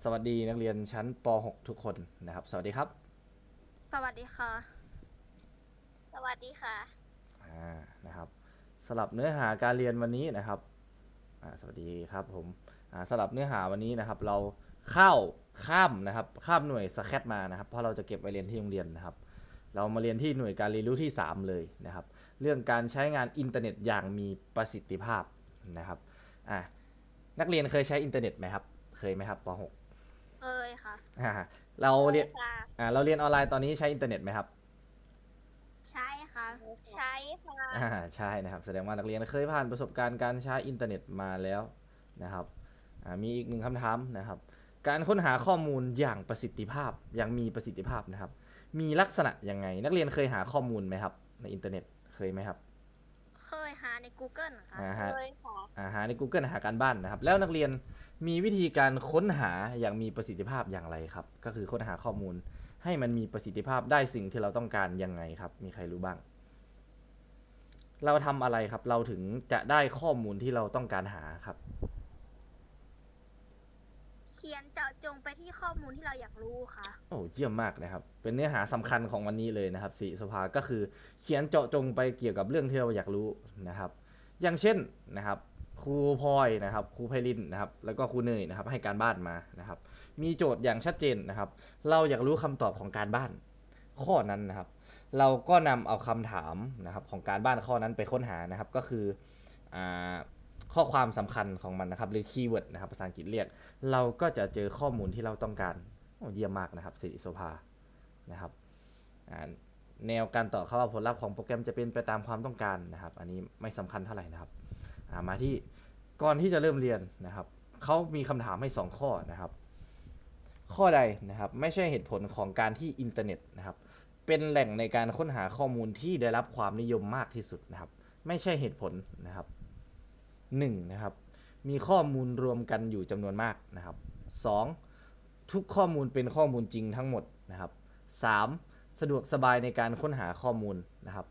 สวัสดีนักเรียนชั้นป .6 ทุกคนนะครับ สวัสดีครับ สวัสดีค่ะ สวัสดีค่ะ อ่า นะครับสลับเนื้อหาการเรียนวันนี้นะครับ อ่า สวัสดีครับผม อ่าสลับเนื้อหาวันนี้นะครับ เราเข้าข้ามนะครับ ข้ามหน่วยสแคตมานะครับ เพราะเราจะเก็บไว้เรียนที่โรงเรียนนะครับ เรามาเรียนที่หน่วยการเรียนรู้ที่ 3 เลยนะครับ เรื่องการใช้งานอินเทอร์เน็ตอย่างมีประสิทธิภาพนะครับ อ่านักเรียนเคยใช้อินเทอร์เน็ตไหมครับ เคยไหมครับป .6 เคยค่ะอ่าเราเรียนค่ะอ่าเราเรียนออนไลน์ตอนนี้ใช้อินเทอร์เน็ตไหมครับใช่ค่ะ ใช่ค่ะอ่าใช่นะครับ แสดงว่านักเรียนเคยผ่านประสบการณ์การใช้อินเทอร์เน็ตมาแล้วนะครับอ่ามีอีกหนึ่งคำถามนะครับ การค้นหาข้อมูลอย่างประสิทธิภาพอย่างมีประสิทธิภาพนะครับ มีลักษณะยังไง นักเรียนเคยหาข้อมูลไหมครับ ในอินเทอร์เน็ตเคยไหมครับ เคยหาใน Google ค่ะอ่าฮะ เคยค่ะอ่าหาใน Google หาการบ้านนะครับ แล้วนักเรียนมีวิธีการค้นหาอย่างมีประสิทธิภาพอย่างไรครับ ก็คือค้นหาข้อมูล ให้มันมีประสิทธิภาพได้สิ่งที่เราต้องการยังไงครับ มีใครรู้บ้าง เราทำอะไรครับ เราถึงจะได้ข้อมูลที่เราต้องการหาครับเขียนเจาะจงไปที่ข้อมูลที่เราอยากรู้ค่ะ โอ้เยี่ยมมากนะครับ เป็นเนื้อหาสำคัญของวันนี้เลยนะครับสีสภาก็คือเขียนเจาะจงไปเกี่ยวกับเรื่องที่เราอยากรู้นะครับ อย่างเช่นนะครับ ครูพลอยนะครับ ครูไพลินนะครับ แล้วก็ครูเนยนะครับ ให้การบ้านมานะครับ มีโจทย์อย่างชัดเจนนะครับ เราอยากรู้คำตอบของการบ้าน ข้อนั้นนะครับ เราก็นำเอาคำถามนะครับของการบ้านข้อนั้นไปค้นหานะครับ ก็คืออ่า ข้อความสำคัญของมันนะครับ หรือคีย์เวิร์ดนะครับภาษาอังกฤษเรียก เราก็จะเจอข้อมูลที่เราต้องการโอ้เยี่ยมมากนะครับสิริโสภานะครับแนวการต่อเข้าว่าผลลัพธ์ของโปรแกรมจะเป็นไปตามความต้องการนะครับ อันนี้ไม่สำคัญเท่าไหร่นะครับามาที่ก่อนที่จะเริ่มเรียนนะครับเขามีคำถามให้ 2 ข้อนะครับ ข้อใดนะครับไม่ใช่เหตุผลของการที่อินเทอร์เน็ตนะครับ เป็นแหล่งในการค้นหาข้อมูลที่ได้รับความนิยมมากที่สุดนะครับ ไม่ใช่เหตุผลนะครับ หนึ่งนะครับมีข้อมูลรวมกันอยู่จำนวนมากนะครับ 2. ทุกข้อมูลเป็นข้อมูลจริงทั้งหมดนะครับ 3. สะดวกสบายในการค้นหาข้อมูลนะครับ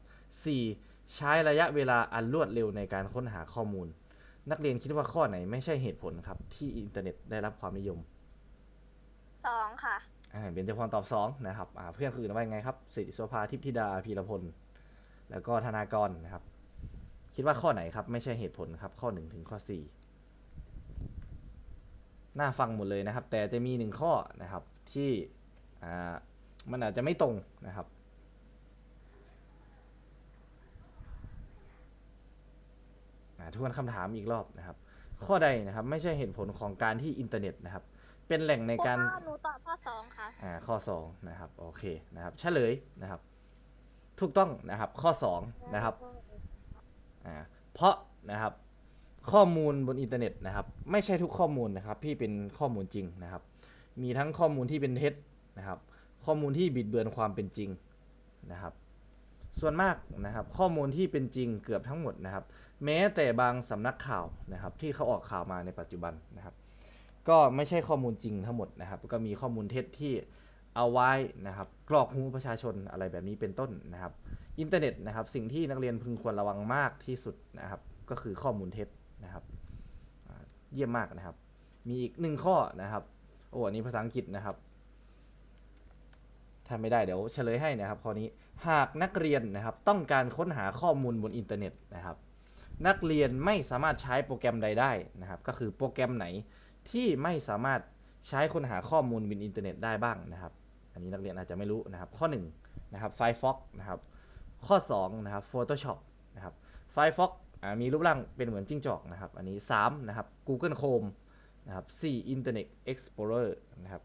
4. ใช้ระยะเวลาอันรวดเร็วในการค้นหาข้อมูล นักเรียนคิดว่าข้อไหนไม่ใช่เหตุผลครับ ที่อินเทอร์เน็ตได้รับความนิยมสองค่ะอ่าเบญจพรตอบ 2 นะครับอ่าเพื่อนคนอื่นว่ายังไงครับสิริโสภาทิพธิดาพีรพลแล้วก็ธนากรนะครับ คิดว่าข้อไหนครับ ไม่ใช่เหตุผลครับ ข้อ1ถึงข้อ4น่าฟังหมดเลยนะครับ แต่จะมีหนึ่งข้อนะครับที่อ่ามันอาจจะไม่ตรงนะครับอ่าทวนคำถามอีกรอบนะครับ ข้อใดนะครับ ไม่ใช่เหตุผลของการที่อินเทอร์เน็ตนะครับ เป็นแหล่งในการข้อหนูตอบข้อสองค่ะอ่าข้อ2นะครับ โอเคนะครับเฉลยนะครับ ถูกต้องนะครับ ข้อ2นะครับ อ่าเพราะนะครับข้อมูลบนอินเทอร์เน็ตนะครับ ไม่ใช่ทุกข้อมูลนะครับที่เป็นข้อมูลจริงนะครับ มีทั้งข้อมูลที่เป็นเท็จนะครับ ข้อมูลที่บิดเบือนความเป็นจริงนะครับ ส่วนมากนะครับ ข้อมูลที่เป็นจริงเกือบทั้งหมดนะครับ แม้แต่บางสำนักข่าวนะครับ ที่เขาออกข่าวมาในปัจจุบันนะครับ ก็ไม่ใช่ข้อมูลจริงทั้งหมดนะครับ ก็มีข้อมูลเท็จที่ เอาไว้นะครับกรอกหูประชาชนอะไรแบบนี้เป็นต้นนะครับ อินเทอร์เน็ตนะครับ สิ่งที่นักเรียนพึงควรระวังมากที่สุดนะครับ ก็คือข้อมูลเท็จนะครับเยี่ยมมากนะครับ มีอีกหนึ่งข้อนะครับโอ้อันนี้ภาษาอังกฤษนะครับถ้าไม่ได้เดี๋ยวเฉลยให้นะครับข้อนี้หากนักเรียนนะครับต้องการค้นหาข้อมูลบนอินเทอร์เน็ตนะครับ นักเรียนไม่สามารถใช้โปรแกรมใดได้นะครับ ก็คือโปรแกรมไหนที่ไม่สามารถใช้ค้นหาข้อมูลบนอินเทอร์เน็ตได้บ้างนะครับ อันนี้นักเรียนอาจจะไม่รู้นะครับ ข้อ1นะครับ Firefox นะครับ ข้อ2นะครับ Photoshop นะครับ Firefox อ่ามีรูปร่างเป็นเหมือนจิ้งจอกนะครับ อันนี้3นะครับ Google Chrome นะครับ4 Internet Explorer นะครับ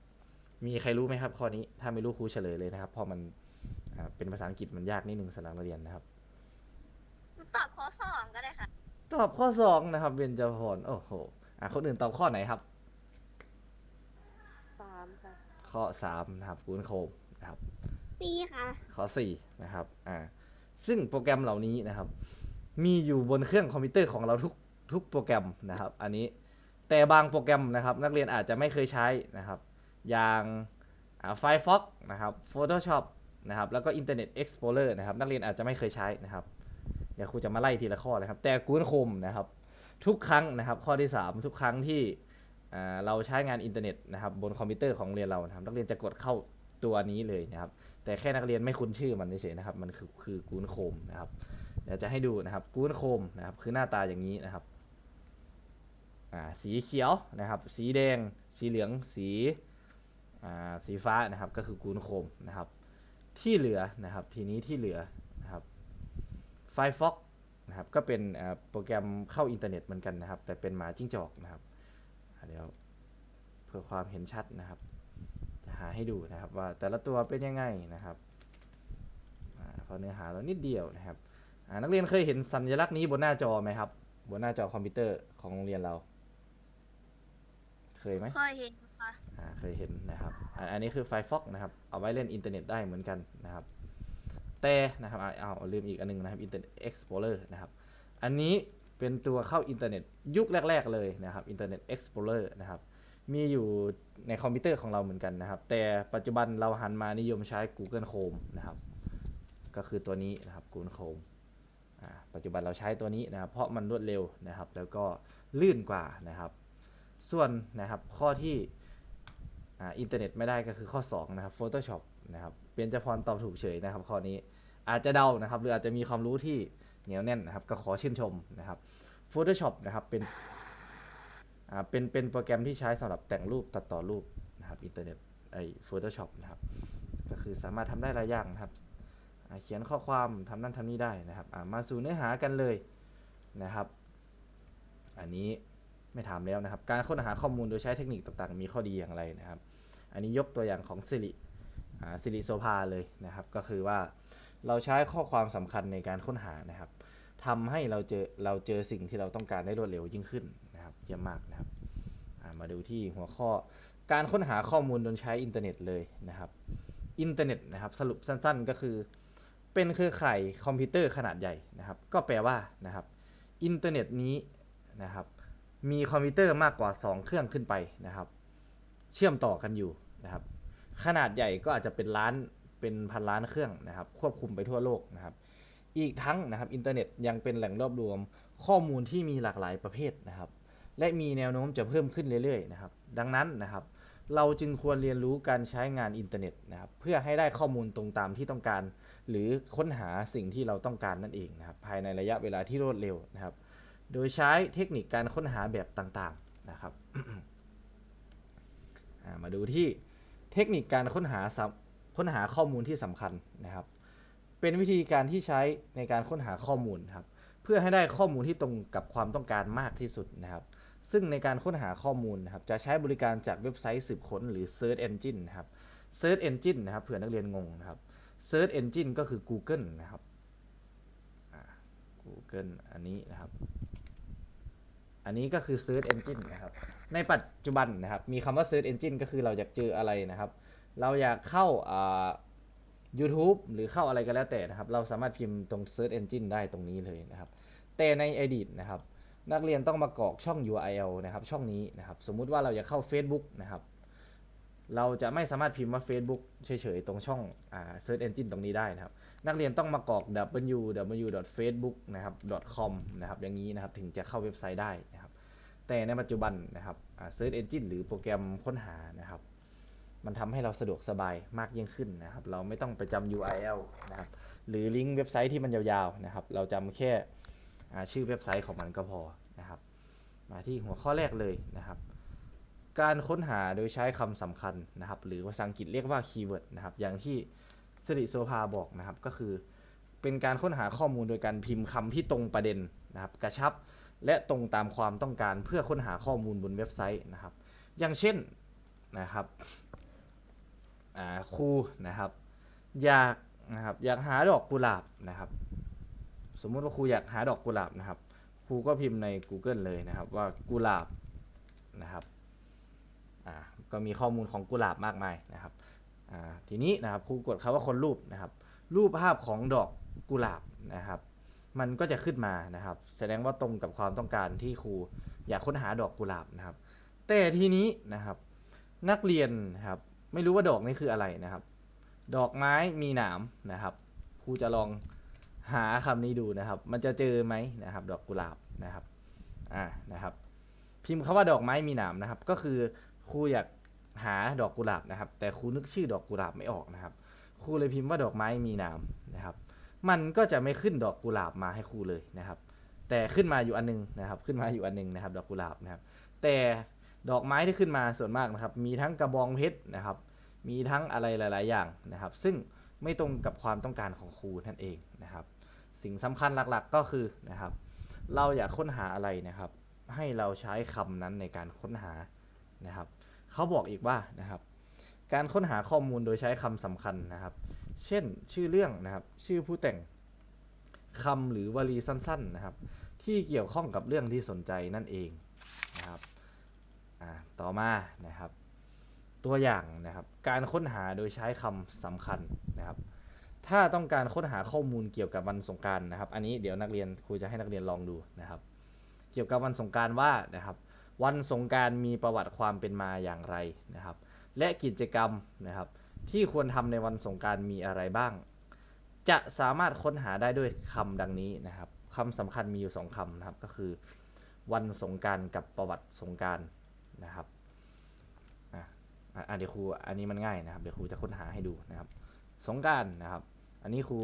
มีใครรู้ไหมครับข้อนี้ถ้าไม่รู้ครูเฉลยเลยนะครับเพราะมันอ่าเป็นภาษาอังกฤษมันยากนิดนึงสำหรับนักเรียนนะครับหนูตอบข้อสองก็ได้ค่ะ ตอบข้อ2นะครับเบญจพรโอ้โหอะคนอื่นตอบข้อไหนครับ สาม ค่ะข้อ3นะครับ Google Chrome นะครับปีค่ะข้อ4นะครับอ่าซึ่งโปรแกรมเหล่านี้นะครับ มีอยู่บนเครื่องคอมพิวเตอร์ของเราทุกทุกโปรแกรมนะครับ อันนี้แต่บางโปรแกรมนะครับ นักเรียนอาจจะไม่เคยใช้นะครับ อย่างอ่า Firefox นะครับ Photoshop นะครับแล้วก็ Internet Explorer นะครับนักเรียนอาจจะไม่เคยใช้นะครับ เดี๋ยวครูจะมาไล่ทีละข้อเลยครับ แต่ Google Chrome นะครับ ทุกครั้งนะครับ ข้อที่ 3 ทุกครั้งที่อ่า เราใช้งานอินเทอร์เน็ตนะครับบนคอมพิวเตอร์ของเรียนเรานะครับนักเรียนจะกดเข้าตัวนี้เลยนะครับ แต่แค่นักเรียนไม่คุ้นชื่อมันเฉยๆนะครับ มันคือคือกูนโคมนะครับเดี๋ยวจะให้ดูนะครับกูนโคมนะครับคือหน้าตาอย่างนี้นะครับอ่าสีเขียวนะครับ สีแดง สีเหลือง สีอ่าสีฟ้านะครับ ก็คือกูนโคมนะครับ ที่เหลือนะครับ ทีนี้ที่เหลือนะครับ Firefox นะครับ ก็เป็นโปรแกรมเข้าอินเทอร์เน็ตเหมือนกันนะครับ แต่เป็นหมาจิ้งจอกนะครับ เดี๋ยวเพื่อความเห็นชัดนะครับ จะหาให้ดูนะครับว่าแต่ละตัวเป็นยังไงนะครับอาพอเนื้อหาเรานิดเดียวนะครับอ่านักเรียนเคยเห็นสัญลักษณ์นี้บนหน้าจอไหมครับ บนหน้าจอคอมพิวเตอร์ของโรงเรียนเรา เคยไหมเคยเห็นค่ะอ่าเคยเห็นนะครับอ่าอันนี้คือ Firefox นะครับ เอาไว้เล่นอินเทอร์เน็ตได้เหมือนกันนะครับ แต่นะครับอ่าเอาเอาลืมอีกอันหนึงนะครับ Internet Explorer นะครับ อันนี้ เป็นตัวเข้าอินเทอร์เน็ตยุคแรก ๆ เลยนะครับ Internet Explorer นะครับ มีอยู่ในคอมพิวเตอร์ของเราเหมือนกันนะครับ แต่ปัจจุบันเราหันมานิยมใช้ Google Chrome นะครับ ก็คือตัวนี้นะครับ Google Chrome อ่าปัจจุบันเราใช้ตัวนี้นะครับ เพราะมันรวดเร็วนะครับ แล้วก็ลื่นกว่านะครับ ส่วนนะครับข้อที่อ่าอินเทอร์เน็ตไม่ได้ก็คือข้อ 2 นะครับ Photoshop นะครับเบญจพรตอบถูกเฉยนะครับ ข้อนี้อาจจะเดานะครับ หรืออาจจะมีความรู้ที่ เหนียวแน่นนะครับก็ขอชื่นชมนะครับ Photoshop นะครับเป็นอ่าเป็นเป็นโปรแกรมที่ใช้สำหรับแต่งรูปตัดต่อรูปนะครับอินเทอร์เน็ตไอ้ Photoshop นะครับก็คือสามารถทำได้หลายอย่างนะครับเขียนข้อความทำนั่นทำนี่ได้นะครับอ่ามาสู่เนื้อหากันเลยนะครับ อันนี้ไม่ถามแล้วนะครับ การค้นหาข้อมูลโดยใช้เทคนิคต่างๆ มีข้อดีอย่างไรนะครับ อันนี้ยกตัวอย่างของสิริอ่าสิริโซภาเลยนะครับ ก็คือว่าเราใช้ข้อความสำคัญในการค้นหานะครับ ทำให้เราเจอเราเจอสิ่งที่เราต้องการได้รวดเร็วยิ่งขึ้นนะครับเยี่ยมมากนะครับมาดูที่หัวข้อการค้นหาข้อมูลโดยใช้อินเทอร์เน็ตเลยนะครับอินเทอร์เน็ตนะครับสรุปสั้นๆ ก็คือ เป็นเครือข่ายคอมพิวเตอร์ขนาดใหญ่นะครับ ก็แปลว่านะครับอินเทอร์เน็ตนี้นะครับมีคอมพิวเตอร์มากกว่า 2 เครื่องขึ้นไปนะครับ เชื่อมต่อกันอยู่นะครับ ขนาดใหญ่ก็อาจจะเป็นล้านเป็นพันล้านเครื่องนะครับ ควบคุมไปทั่วโลกนะครับ อีกทั้งนะครับอินเทอร์เน็ตยังเป็นแหล่งรวบรวม ข้อมูลที่มีหลากหลายประเภทนะครับ และมีแนวโน้มจะเพิ่มขึ้นเรื่อยๆนะครับ ดังนั้นนะครับ เราจึงควรเรียนรู้การใช้งานอินเทอร์เน็ตนะครับ เพื่อให้ได้ข้อมูลตรงตามที่ต้องการ หรือค้นหาสิ่งที่เราต้องการนั่นเองนะครับ ภายในระยะเวลาที่รวดเร็วนะครับ โดยใช้เทคนิคการค้นหาแบบต่างๆนะครับมาดูที่เทคนิคการค้นหาค้นหาข้อมูลที่สำคัญนะครับ เป็นวิธีการที่ใช้ในการค้นหาข้อมูลครับ เพื่อให้ได้ข้อมูลที่ตรงกับความต้องการมากที่สุดนะครับ ซึ่งในการค้นหาข้อมูลนะครับ จะใช้บริการจากเว็บไซต์สืบค้นหรือ Search Engine นะครับ Search Engine นะครับเผื่อนักเรียนงงนะครับ Search Engine ก็คือ Google นะครับ Google อันนี้นะครับ อันนี้ก็คือ Search Engine นะครับ ในปัจจุบันนะครับ มีคำว่า Search Engine ก็คือเราอยากเจออะไรนะครับ เราอยากเข้าอ่า YouTube หรือเข้าอะไรก็แล้วแต่นะครับ เราสามารถพิมพ์ตรง Search Engine ได้ตรงนี้เลยนะครับ แต่ในอดีตนะครับ นักเรียนต้องมากรอกช่อง URL นะครับ ช่องนี้นะครับ สมมุติว่าเราอยากเข้า Facebook นะครับ เราจะไม่สามารถพิมพ์ว่า Facebook เฉยๆ ตรงช่องอ่า Search Engine ตรงนี้ได้นะครับ นักเรียนต้องมากรอก www.facebook นะครับ .com นะครับ อย่างนี้นะครับ ถึงจะเข้าเว็บไซต์ได้นะครับ แต่ในปัจจุบันนะครับ Search Engine หรือโปรแกรมค้นหานะครับ มันทำให้เราสะดวกสบายมากยิ่งขึ้นนะครับ เราไม่ต้องไปจำ URL นะครับ หรือลิงก์เว็บไซต์ที่มันยาวๆนะครับ เราจำแค่ชื่อเว็บไซต์ของมันก็พอนะครับ มาที่หัวข้อแรกเลยนะครับ การค้นหาโดยใช้คำสำคัญนะครับ หรือภาษาอังกฤษเรียกว่าคีย์เวิร์ดนะครับ อย่างที่สิริโซภาบอกนะครับ ก็คือเป็นการค้นหาข้อมูลโดยการพิมพ์คำที่ตรงประเด็นนะครับ กระชับและตรงตามความต้องการเพื่อค้นหาข้อมูลบนเว็บไซต์นะครับ อย่างเช่นนะครับ ครูนะครับ อยากนะครับ อยากหาดอกกุหลาบนะครับ สมมุติว่าครูอยากหาดอกกุหลาบนะครับ ครูก็พิมพ์ใน Google เลยนะครับว่ากุหลาบนะครับอ่าก็มีข้อมูลของกุหลาบมากมายนะครับอ่าทีนี้นะครับครูกดคำว่าคนรูปนะครับ รูปภาพของดอกกุหลาบนะครับ มันก็จะขึ้นมานะครับ แสดงว่าตรงกับความต้องการที่ครูอยากค้นหาดอกกุหลาบนะครับ แต่ทีนี้นะครับนักเรียนนะครับ ไม่รู้ว่าดอกนี้คืออะไรนะครับ ดอกไม้มีหนามนะครับครูจะลองหาคำนี้ดูนะครับ มันจะเจอไหมนะครับ ดอกกุหลาบนะครับอ่านะครับ พิมพ์คาว่าดอกไม้มีหนามนะครับ ก็คือครูอยากหาดอกกุหลาบนะครับ แต่ครูนึกชื่อดอกกุหลาบไม่ออกนะครับครูเลยพิมพ์ว่าดอกไม้มีหนามนะครับ มันก็จะไม่ขึ้นดอกกุหลาบมาให้ครูเลยนะครับ แต่ขึ้นมาอยู่อันนึงนะครับ ขึ้นมาอยู่อันนึงนะครับ ดอกกุหลาบนะครับ แต่ ดอกไม้ที่ขึ้นมาส่วนมากนะครับ มีทั้งกระบองเพชรนะครับ มีทั้งอะไรหลาย ๆ อย่างนะครับ ซึ่งไม่ตรงกับความต้องการของครูนั่นเองนะครับ สิ่งสำคัญหลัก ๆ ก็คือนะครับ เราอยากค้นหาอะไรนะครับ ให้เราใช้คำนั้นในการค้นหานะครับ เขาบอกอีกว่านะครับ การค้นหาข้อมูลโดยใช้คำสำคัญนะครับ เช่น ชื่อเรื่องนะครับ ชื่อผู้แต่งคำหรือวลีสั้น ๆ นะครับ ที่เกี่ยวข้องกับเรื่องที่สนใจนั่นเองนะครับ อ่าต่อมานะครับ ตัวอย่างนะครับ การค้นหาโดยใช้คำสำคัญนะครับ ถ้าต้องการค้นหาข้อมูลเกี่ยวกับวันสงการนะครับ อันนี้เดี๋ยวนักเรียนครูจะให้นักเรียนลองดูนะครับ เกี่ยวกับวันสงการว่านะครับ วันสงการมีประวัติความเป็นมาอย่างไรนะครับ และกิจกรรมนะครับที่ควรทำในวันสงการมีอะไรบ้าง จะสามารถค้นหาได้ด้วยคำดังนี้นะครับคำสำคัญมีอยู่สองคำนะครับก็คือ วันสงการกับประวัติสงการ นะครับอะเดี๋ยวครูอันนี้มันง่ายนะครับเดี๋ยวครูจะค้นหาให้ดูนะครับ สงการนะครับ อันนี้ครู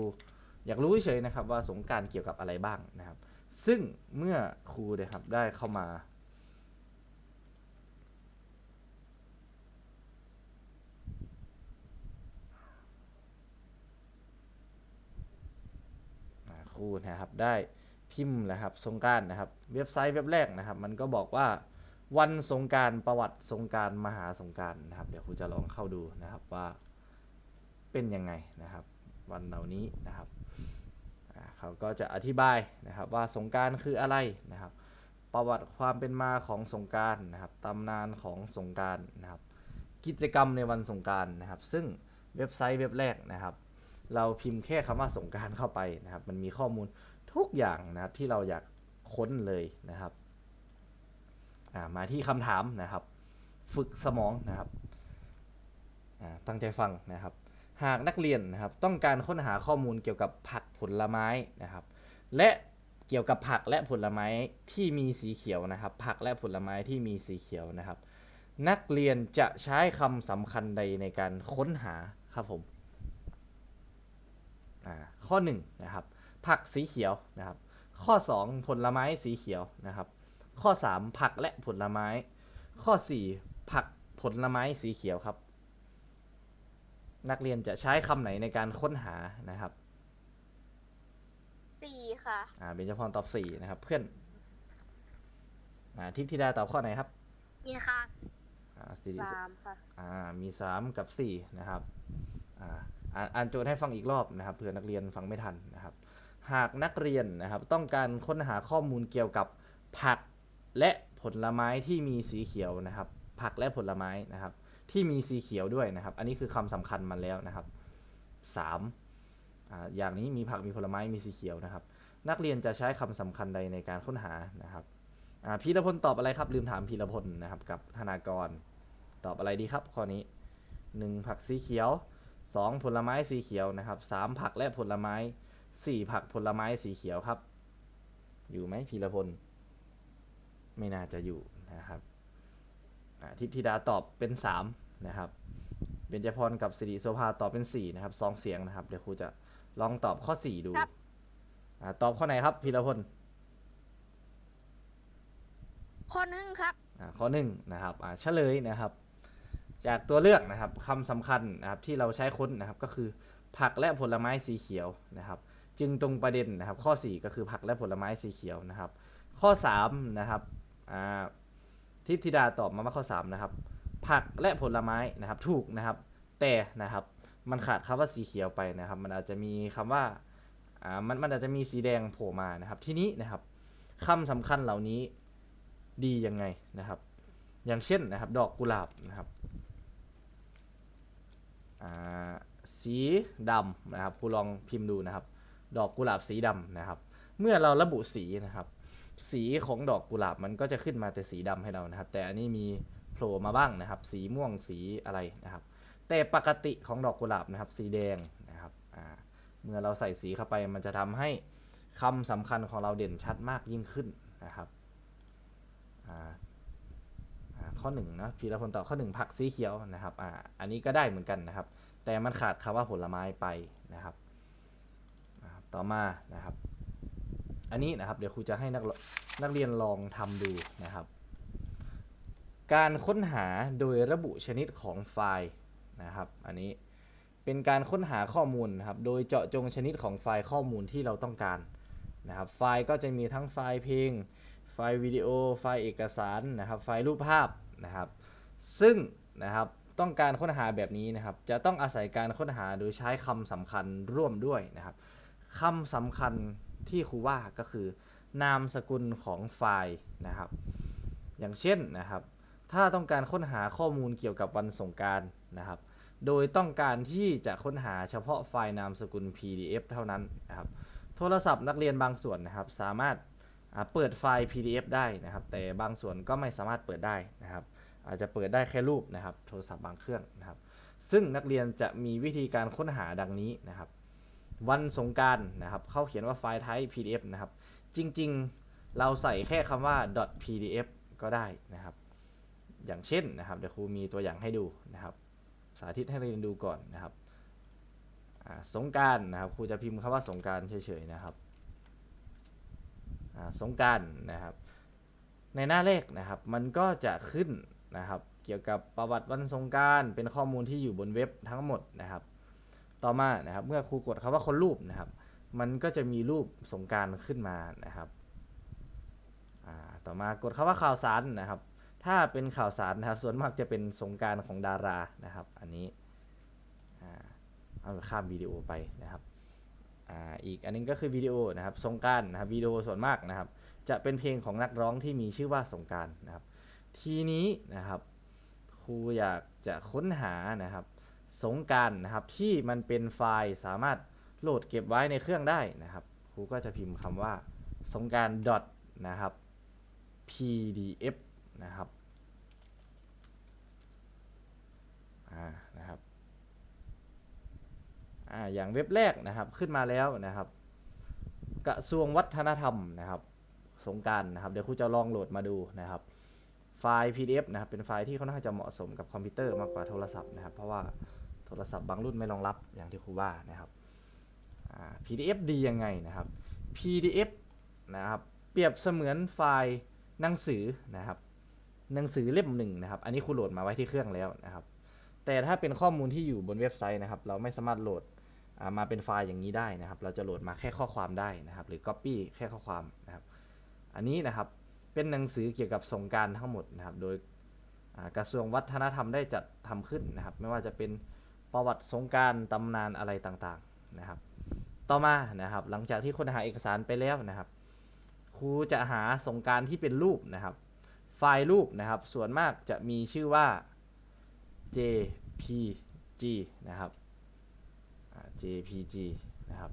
อยากรู้เฉยนะครับว่าสงการเกี่ยวกับอะไรบ้างนะครับ ซึ่งเมื่อครูนะครับได้เข้ามาครูนะครับได้พิมพ์นะครับสงการนะครับ เว็บไซต์เว็บแรกนะครับ มันก็บอกว่า วันสงการประวัติสงการมหาสงการนะครับ เดี๋ยวครูจะลองเข้าดูนะครับว่าเป็นยังไงนะครับ วันเหล่านี้นะครับเขาก็จะอธิบายนะครับว่าสงการคืออะไรนะครับ ประวัติความเป็นมาของสงการนะครับตำนานของสงการนะครับ กิจกรรมในวันสงการนะครับ ซึ่งเว็บไซต์เว็บแรกนะครับ เราพิมพ์แค่คำว่าสงการเข้าไปนะครับ มันมีข้อมูลทุกอย่างนะครับที่เราอยากค้นเลยนะครับ มาที่คำถามนะครับ ฝึกสมองนะครับตั้งใจฟังนะครับ หากนักเรียนนะครับต้องการค้นหาข้อมูลเกี่ยวกับผักผลไม้นะครับ และเกี่ยวกับผักและผลไม้ที่มีสีเขียวนะครับ ผักและผลไม้ที่มีสีเขียวนะครับ นักเรียนจะใช้คำสำคัญใดในการค้นหาครับผมข้อ1นะครับผักสีเขียวนะครับ ข้อ 2 ผลไม้สีเขียวนะครับ ข้อ 3 ผักและผลไม้ ข้อ 4 ผักผลไม้สีเขียวครับ นักเรียนจะใช้คำไหนในการค้นหานะครับสี่ค่ะ อ่าเบญจพรตอบ4นะครับ เพื่อน อ่าทิพย์ธิดาตอบข้อไหนครับ มีค่ะอ่าสิริสามค่ะ อ่ามี3กับ4นะครับ อ่าอ่านอ่านโจทย์ให้ฟังอีกรอบนะครับเผื่อนักเรียนฟังไม่ทันนะครับ หากนักเรียนนะครับ ต้องการค้นหาข้อมูลเกี่ยวกับผัก และผลไม้ที่มีสีเขียวนะครับ ผักและผลไม้นะครับ ที่มีสีเขียวด้วยนะครับ อันนี้คือคำสำคัญมันแล้วนะครับสามอ่าอย่างนี้มีผักมีผลไม้มีสีเขียวนะครับ นักเรียนจะใช้คำสำคัญใดในการค้นหานะครับอ่าพีรพลตอบอะไรครับ ลืมถามพีรพลนะครับ กับธนากร ตอบอะไรดีครับข้อนี้หนึ่งผักสีเขียวสองผลไม้สีเขียวนะครับสามผักและผลไม้สี่ผักผลไม้สีเขียวครับ อยู่ไหมพีรพล ไม่น่าจะอยู่นะครับอ่าทิพย์ธิดาตอบเป็นสามนะครับเบญจพรกับสิริโสภาตอบเป็นสี่นะครับสองเสียงนะครับ เดี๋ยวครูจะลองตอบข้อสี่ดูครับอ่าตอบข้อไหนครับพีรพลข้อหนึ่งครับอ่าข้อหนึ่งนะครับอ่าเฉลยนะครับ จากตัวเลือกนะครับคำสำคัญนะครับที่เราใช้ค้นนะครับก็คือผักและผลไม้สีเขียวนะครับ จึงตรงประเด็นนะครับ ข้อ 4 ก็คือผักและผลไม้สีเขียวนะครับ ข้อ3นะครับ อ่าทิพธิดาตอบมาว่าข้อ3นะครับ ผักและผลไม้นะครับ ถูกนะครับ แต่นะครับมันขาดคำว่าสีเขียวไปนะครับ มันอาจจะมีคำว่าอ่ามันมันอาจจะมีสีแดงโผล่มานะครับ ทีนี้นะครับคำสำคัญเหล่านี้ดียังไงนะครับ อย่างเช่นนะครับ ดอกกุหลาบนะครับสีดำนะครับครูลองพิมพ์ดูนะครับ ดอกกุหลาบสีดำนะครับ เมื่อเราระบุสีนะครับ สีของดอกกุหลาบมันก็จะขึ้นมาแต่สีดำให้เรานะครับ แต่อันนี้มีโผล่มาบ้างนะครับ สีม่วงสีอะไรนะครับ แต่ปกติของดอกกุหลาบนะครับ สีแดงนะครับเมื่อเราใส่สีเข้าไปมันจะทำให้คำสำคัญของเราเด่นชัดมากยิ่งขึ้นนะครับข้อหนึ่งนะพีรพลตอบข้อหนึ่งผักสีเขียวนะครับออันนี้ก็ได้เหมือนกันนะครับ แต่มันขาดคำว่าผลไม้ไปนะครับ ต่อมานะครับ อันนี้นะครับเดี๋ยวครูจะให้นักนักเรียนลองทำดูนะครับ การค้นหาโดยระบุชนิดของไฟล์นะครับ อันนี้เป็นการค้นหาข้อมูลนะครับ โดยเจาะจงชนิดของไฟล์ข้อมูลที่เราต้องการนะครับ ไฟล์ก็จะมีทั้งไฟล์เพลง ไฟล์วิดีโอ ไฟล์เอกสารนะครับ ไฟล์รูปภาพนะครับ ซึ่งนะครับต้องการค้นหาแบบนี้นะครับ จะต้องอาศัยการค้นหาโดยใช้คำสำคัญร่วมด้วยนะครับคำสำคัญ ที่ครูว่าก็คือนามสกุลของไฟล์นะครับ อย่างเช่นนะครับ ถ้าต้องการค้นหาข้อมูลเกี่ยวกับวันสงการนะครับ โดยต้องการที่จะค้นหาเฉพาะไฟล์นามสกุล PDF เท่านั้นนะครับ โทรศัพท์นักเรียนบางส่วนนะครับ สามารถเปิดไฟล์ PDF ได้นะครับ แต่บางส่วนก็ไม่สามารถเปิดได้นะครับ อาจจะเปิดได้แค่รูปนะครับ โทรศัพท์บางเครื่องนะครับ ซึ่งนักเรียนจะมีวิธีการค้นหาดังนี้นะครับ วันสงการนะครับเขาเขียนว่าไฟล์ type PDF นะครับ จริงๆเราใส่แค่คำว่า .pdf ก็ได้นะครับ อย่างเช่นนะครับเดี๋ยวครูมีตัวอย่างให้ดูนะครับ สาธิตให้เรียนดูก่อนนะครับสงการนะครับครูจะพิมพ์คำว่าสงการเฉยๆนะครับสงการนะครับ ในหน้าเลขนะครับมันก็จะขึ้นนะครับ เกี่ยวกับประวัติวันสงการเป็นข้อมูลที่อยู่บนเว็บทั้งหมดนะครับ ต่อมานะครับเมื่อครูกดคำว่าคนรูปนะครับ มันก็จะมีรูปสงการขึ้นมานะครับต่อมากดคำว่าข่าวสารนะครับ ถ้าเป็นข่าวสารนะครับ ส่วนมากจะเป็นสงการของดารานะครับ อันนี้อ่าเอาข้ามวิดีโอไปนะครับอ่าอีกอันนึงก็คือวิดีโอนะครับสงการนะครับวิดีโอส่วนมากนะครับ จะเป็นเพลงของนักร้องที่มีชื่อว่าสงการนะครับ ทีนี้นะครับครูอยากจะค้นหานะครับ สงการนะครับที่มันเป็นไฟล์สามารถโหลดเก็บไว้ในเครื่องได้นะครับครูก็จะพิมพ์คำว่าสงการ dot นะครับ pdf นะครับอ่านะครับอ่าอย่างเว็บแรกนะครับขึ้นมาแล้วนะครับ กระทรวงวัฒนธรรมนะครับ สงการนะครับเดี๋ยวครูจะลองโหลดมาดูนะครับไฟล์ PDF นะครับเป็นไฟล์ที่ค่อนข้างจะเหมาะสมกับคอมพิวเตอร์มากกว่าโทรศัพท์นะครับ เพราะว่า ทรศัพท์บางรุ่นไม่รองรับอย่างที่ครูว่านะครับ PDF ดียังไงนะครับ PDF นะครับเปรียบเสมือนไฟล์หนังสือนะครับหนังสือเล่มหนึ่งนะครับ อันนี้ครูโหลดมาไว้ที่เครื่องแล้วนะครับ แต่ถ้าเป็นข้อมูลที่อยู่บนเว็บไซต์นะครับ เราไม่สามารถโหลดมาเป็นไฟล์อย่างนี้ได้นะครับ เราจะโหลดมาแค่ข้อความได้นะครับ หรือ Copy แค่ข้อความนะครับ อันนี้นะครับเป็นหนังสือเกี่ยวกับสงการทั้งหมดนะครับ โดยกระทรวงวัฒนธรรมได้จัดทำขึ้นนะครับ ไม่ว่าจะเป็น ประวัติสงการตำนานอะไรต่างๆนะครับ ต่อมานะครับหลังจากที่ค้นหาเอกสารไปแล้วนะครับ ครูจะหาสงการที่เป็นรูปนะครับ ไฟล์รูปนะครับ ส่วนมากจะมีชื่อว่า JPG นะครับ JPG นะครับ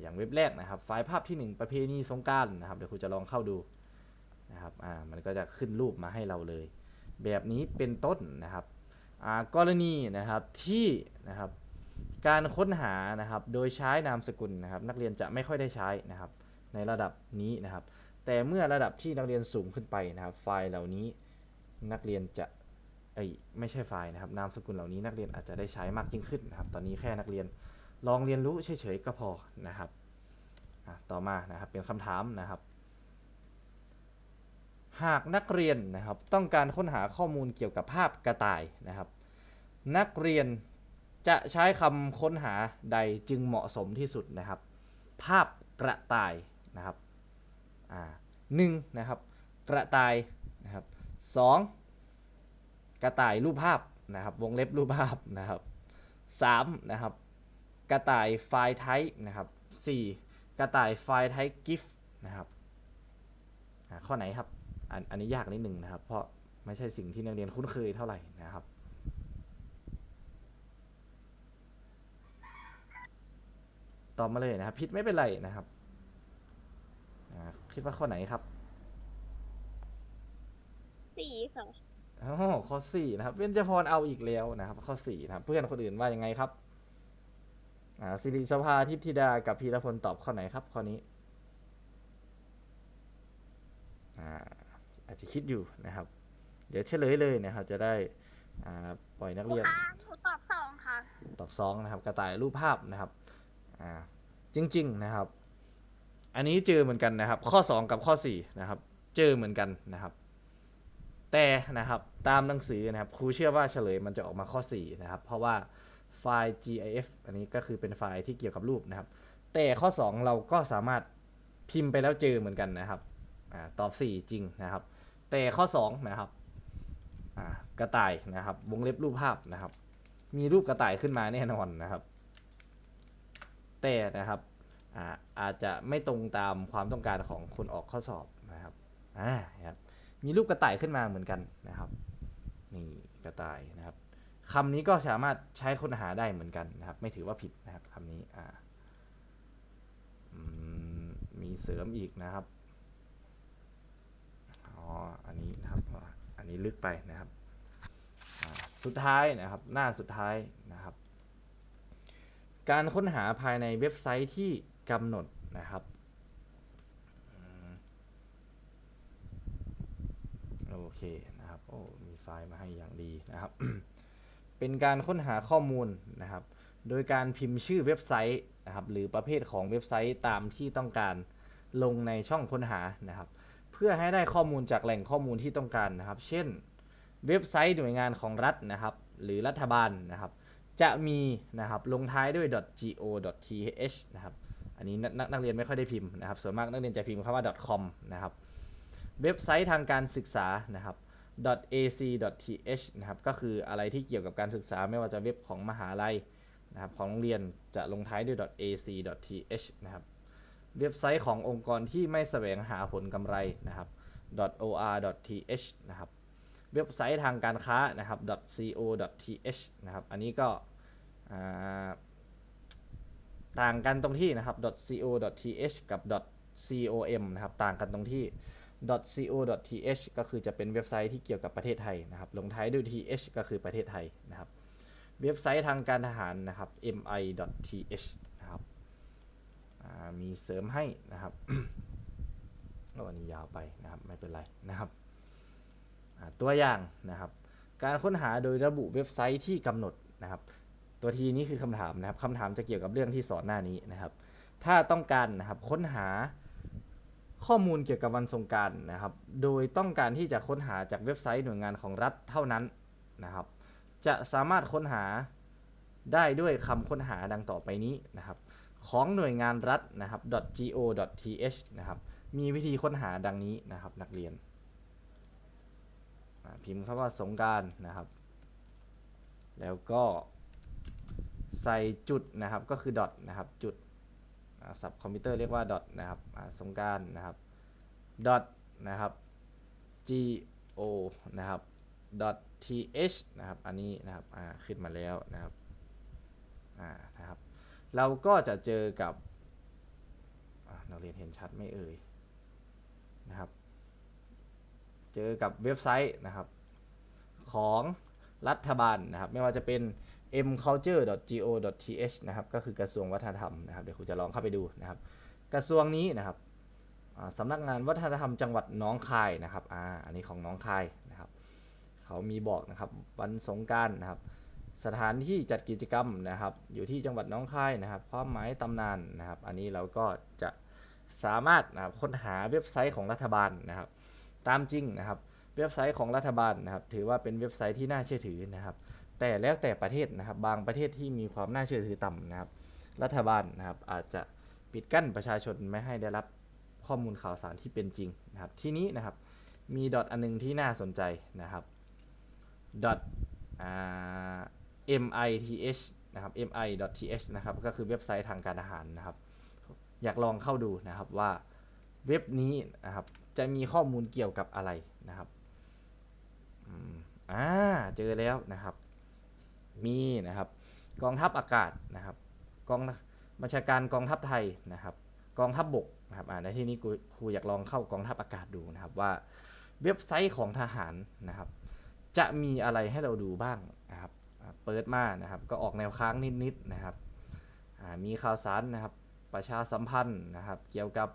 อย่างเว็บแรกนะครับ ไฟล์ภาพที่ 1 ประเพณีสงการนะครับเดี๋ยวครูจะลองเข้าดูนะครับมันก็จะขึ้นรูปมาให้เราเลย แบบนี้เป็นต้นนะครับ กรณีนะครับที่นะครับการค้นหานะครับโดยใช้นามสกุลนะครับ นักเรียนจะไม่ค่อยได้ใช้นะครับ ในระดับนี้นะครับ แต่เมื่อระดับที่นักเรียนสูงขึ้นไปนะครับ ไฟล์เหล่านี้นักเรียนจะเอ้ยไม่ใช่ไฟล์นะครับ นามสกุลเหล่านี้นักเรียนอาจจะได้ใช้มากยิ่งขึ้นนะครับ ตอนนี้แค่นักเรียนลองเรียนรู้เฉยๆก็พอนะครับต่อมานะครับเป็นคำถามนะครับ หากนักเรียนนะครับต้องการค้นหาข้อมูลเกี่ยวกับภาพกระต่ายนะครับ นักเรียนจะใช้คำค้นหาใดจึงเหมาะสมที่สุดนะครับ ภาพกระต่ายนะครับอ่าหนึ่งนะครับกระต่ายนะครับสองกระต่ายรูปภาพนะครับวงเล็บรูปภาพนะครับสามนะครับกระต่ายไฟล์ไทป์นะครับสี่กระต่ายไฟล์ไทป์กิฟนะครับข้อไหนครับ อันอันนี้ยากนิดหนึ่งนะครับ เพราะไม่ใช่สิ่งที่นักเรียนคุ้นเคยเท่าไหร่นะครับ ตอบมาเลยนะครับ ผิดไม่เป็นไรนะครับอ่าคิดว่าข้อไหนครับสี่ค่ะอ๋อข้อสี่นะครับเบญจพรเอาอีกแล้วนะครับ ข้อสี่นะครับ เพื่อนคนอื่นว่ายังไงครับอ่าสิริสภาทิพธิดากับพีรพลตอบข้อไหนครับข้อนี้อ่า อาจจะคิดอยู่นะครับ เดี๋ยวเฉลยเลยนะครับ จะได้อ่าปล่อยนักครูเรียนคะหนูตอบสองค่ะตอบสองนะครับ กระต่ายรูปภาพนะครับอ่าจริง ๆนะครับ อันนี้เจอเหมือนกันนะครับ ข้อ 2 กับข้อ4นะครับ เจอเหมือนกันนะครับ แต่นะครับตามหนังสือนะครับครูเชื่อว่าเฉลยมันจะออกมาข้อ4นะครับ เพราะว่าไฟล์ GIF อันนี้ก็คือเป็นไฟล์ที่เกี่ยวกับรูปนะครับ แต่ข้อ 2 เราก็สามารถพิมพ์ไปแล้วเจอเหมือนกันนะครับอาตอบ 4 จริงนะครับ แต่ข้อ 2 นะครับกระต่ายนะครับ วงเล็บรูปภาพนะครับ มีรูปกระต่ายขึ้นมาแน่นอนนะครับ แต่นะครับอาอาจจะไม่ตรงตามความต้องการของคนออกข้อสอบนะครับอ่าครับมีรูปกระต่ายขึ้นมาเหมือนกันนะครับนี่กระต่ายนะครับคำนี้ก็สามารถใช้ค้นหาได้เหมือนกันนะครับ ไม่ถือว่าผิดนะครับคำนี้อ่ามีเสริมอีกนะครับ อ๋ออันนี้นะครับ อันนี้ลึกไปนะครับ สุดท้ายนะครับ หน้าสุดท้ายนะครับ การค้นหาภายในเว็บไซต์ที่กำหนดนะครับโอเคนะครับ โอ้ มีไฟล์มาให้อย่างดีนะครับ เป็นการค้นหาข้อมูลนะครับ โดยการพิมพ์ชื่อเว็บไซต์นะครับ หรือประเภทของเว็บไซต์ตามที่ต้องการลงในช่องค้นหานะครับ พื่อให้ได้ข้อมูลจากแหล่งข้อมูลที่ต้องการนะครับ เช่นเว็บไซต์หน่วยงานของรัฐนะครับ หรือรัฐบาลนะครับ จะมีนะครับลงท้ายด้วย .go.th นะครับ อันนี้นักนักเรียนไม่ค่อยได้พิมพ์นะครับ ส่วนมากนักเรียนจะพิมพ์คำว่า .com นะครับ เว็บไซต์ทางการศึกษานะครับ .ac.th นะครับ ก็คืออะไรที่เกี่ยวกับการศึกษาไม่ว่าจะเว็บของมหาลัยนะครับของโรงเรียนจะลงท้ายด้วย .ac.th นะครับ เว็บไซต์ขององค์กรที่ไม่แสวงหาผลกำไรนะครับ .or.th นะครับเว็บไซต์ทางการค้านะครับ .co.th นะครับอันนี้ก็ต่างกันตรงที่นะครับ .co.th กับ .com นะครับต่างกันตรงที่ .co.th ก็คือจะเป็นเว็บไซต์ที่เกี่ยวกับประเทศไทยนะครับลงท้ายด้วย th ก็คือประเทศไทยนะครับ เว็บไซต์ทางการทหารนะครับ mi.th มีเสริมให้นะครับโอ้อันนี้ยาวไปนะครับไม่เป็นไรนะครับตัวอย่างนะครับ การค้นหาโดยระบุเว็บไซต์ที่กำหนดนะครับ ตัวทีนี้คือคำถามนะครับคำถามจะเกี่ยวกับเรื่องที่สอนหน้านี้นะครับ ถ้าต้องการนะครับค้นหาข้อมูลเกี่ยวกับวันสงการนะครับ โดยต้องการที่จะค้นหาจากเว็บไซต์หน่วยงานของรัฐเท่านั้นนะครับ จะสามารถค้นหาได้ด้วยคำค้นหาดังต่อไปนี้นะครับ ของหน่วยงานรัฐนะครับ .go.th นะครับมีวิธีค้นหาดังนี้นะครับนักเรียน พิมพ์คำว่าสงการนะครับ แล้วก็ใส่จุดนะครับก็คือ dot นะครับจุดสับคอมพิวเตอร์เรียกว่า dot นะครับสงการนะครับ dot นะครับ g o นะครับ .th. นะครับอันนี้นะครับขึ้นมาแล้วนะครับนะครับ เราก็จะเจอกับอ่านักเรียนเห็นชัดไม่เอ่ยนะครับ เจอกับเว็บไซต์นะครับ ของรัฐบาลนะครับ ไม่ว่าจะเป็น mculture.go.th นะครับ ก็คือกระทรวงวัฒนธรรมนะครับ เดี๋ยวครูจะลองเข้าไปดูนะครับ กระทรวงนี้นะครับสำนักงานวัฒนธรรมจังหวัดน้องคายนะครับอ่าอันนี้ของน้องคายนะครับ เขามีบอกนะครับวันสงการนะครับ สถานที่จัดกิจกรรมนะครับ อยู่ที่จังหวัดน้องคายนะครับ ความหมายตำนานนะครับ อันนี้เราก็จะสามารถนะครับค้นหาเว็บไซต์ของรัฐบาลนะครับ ตามจริงนะครับ เว็บไซต์ของรัฐบาลนะครับ ถือว่าเป็นเว็บไซต์ที่น่าเชื่อถือนะครับ แต่แล้วแต่ประเทศนะครับ บางประเทศที่มีความน่าเชื่อถือต่ำนะครับ รัฐบาลนะครับ อาจจะปิดกั้นประชาชนไม่ให้ได้รับข้อมูลข่าวสารที่เป็นจริงนะครับ ที่นี้นะครับ มีดอทอันหนึงที่น่าสนใจนะครับดอทอ่า mith นะครับ mi.th นะครับก็คือเว็บไซต์ทางการอาหารนะครับ อยากลองเข้าดูนะครับว่าเว็บนี้นะครับจะมีข้อมูลเกี่ยวกับอะไรนะครับอ่าเจอแล้วนะครับ มีนะครับ กองทัพอากาศนะครับกองบัญชาการกองทัพไทยนะครับ กองทัพบกนะครับอ่าในที่นี้ครูอยากลองเข้ากองทัพอากาศดูนะครับว่าเว็บไซต์ของทหารนะครับ จะมีอะไรให้เราดูบ้างนะครับ เปิดมานะครับ ก็ออกแนวค้างนิดๆนะครับมีข่าวสารนะครับประชาสัมพันธ์นะครับ เกี่ยวกับ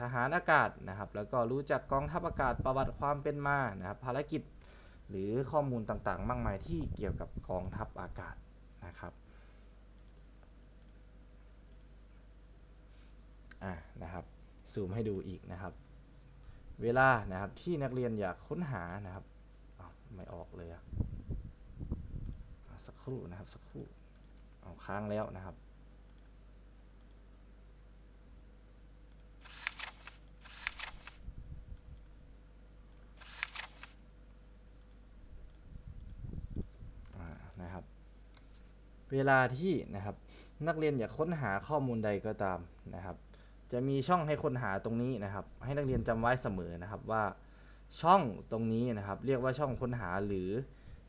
ทหารอากาศนะครับ แล้วก็รู้จักกองทัพอากาศประวัติความเป็นมานะครับ ภารกิจหรือข้อมูลต่างๆ มากมายที่เกี่ยวกับกองทัพอากาศนะครับอะนะครับซูมให้ดูอีกนะครับ เวลานะครับที่นักเรียนอยากค้นหานะครับ ไม่ออกเลยอะสักครู่นะครับสักครู่เอาค้างแล้วนะครับ นะครับ เวลาที่นะครับนักเรียนอยากค้นหาข้อมูลใดก็ตามนะครับ จะมีช่องให้ค้นหาตรงนี้นะครับ ให้นักเรียนจำไว้เสมอนะครับว่า ช่องตรงนี้นะครับ เรียกว่าช่องค้นหาหรือ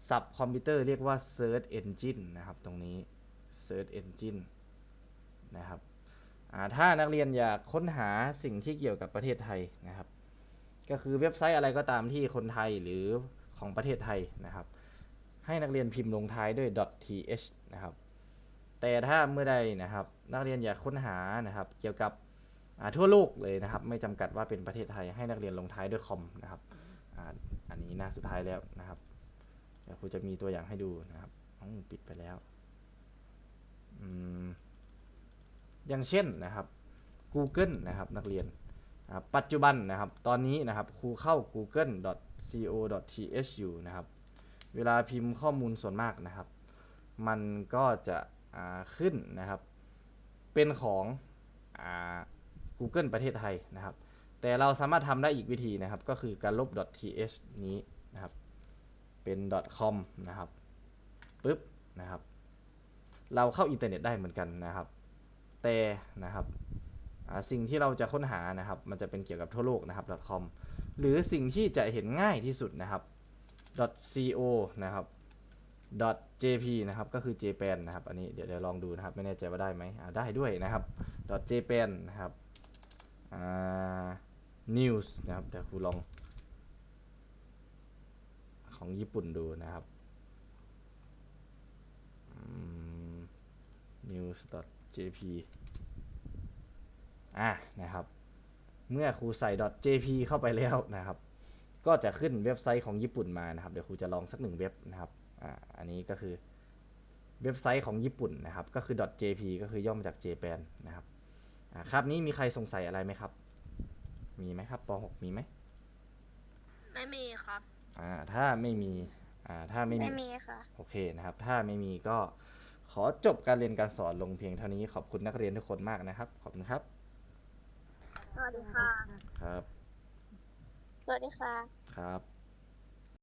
ศัพท์คอมพิวเตอร์เรียกว่า search engine นะครับ ตรงนี้ search engine นะครับถ้านักเรียนอยากค้นหาสิ่งที่เกี่ยวกับประเทศไทยนะครับ ก็คือเว็บไซต์อะไรก็ตามที่คนไทยหรือของประเทศไทยนะครับ ให้นักเรียนพิมพ์ลงท้ายด้วย .th นะครับ แต่ถ้าเมื่อใดนะครับ นักเรียนอยากค้นหานะครับ เกี่ยวกับ ทั่วโลกเลยนะครับ ไม่จำกัดว่าเป็นประเทศไทยให้นักเรียนลงท้ายด้วยคอมนะครับอ,อันนี้หน้าสุดท้ายแล้วนะครับเดี๋ยวครูจะมีตัวอย่างให้ดูนะครับปิดไปแล้วอย่างเช่นนะครับ Google นะครับนักเรียนปัจจุบันนะครับ ตอนนี้นะครับครูเข้า google.co.th อยู่นะครับ เวลาพิมพ์ข้อมูลส่วนมากนะครับ มันก็จะขึ้นนะครับ เป็นของ Google ประเทศไทยนะครับ แต่เราสามารถทำได้อีกวิธีนะครับ ก็คือการลบ .th นี้นะครับ เป็น .com นะครับปึ๊บนะครับ เราเข้าอินเทอร์เน็ตได้เหมือนกันนะครับ แต่นะครับสิ่งที่เราจะค้นหานะครับ มันจะเป็นเกี่ยวกับทั่วโลกนะครับ .com หรือสิ่งที่จะเห็นง่ายที่สุดนะครับ .co นะครับ .jp นะครับ ก็คือ jpan นะครับ อันนี้เดี๋ยวลองดูนะครับ ไม่แน่ใจว่าได้ไหมได้ด้วยนะครับ .jpan นะครับ อ่า news นะครับเดี๋ยวครูลอง ของญี่ปุ่นดูนะครับ news .jp อะนะครับ เมื่อครูใส่ .jp เข้าไปแล้วนะครับ ก็จะขึ้นเว็บไซต์ของญี่ปุ่นมานะครับ เดี๋ยวครูจะลองสักหนึ่งเว็บนะครับ อ่า อันนี้ก็คือเว็บไซต์ของญี่ปุ่นนะครับ ก็คือ .jp ก็คือย่อมาจาก Japan นะครับ อ่าครับนี้มีใครสงสัยอะไรไหมครับ มีไหมครับป .6 มีไหมไม่มีครับ อ่าถ้าไม่มีอ่าถ้าไม่มี ไม่มีค่ะ โอเคนะครับ ถ้าไม่มีก็ขอจบการเรียนการสอนลงเพียงเท่านี้ขอบคุณนักเรียนทุกคนมากนะครับ ขอบคุณครับ สวัสดีค่ะ ครับ สวัสดีค่ะ ครับ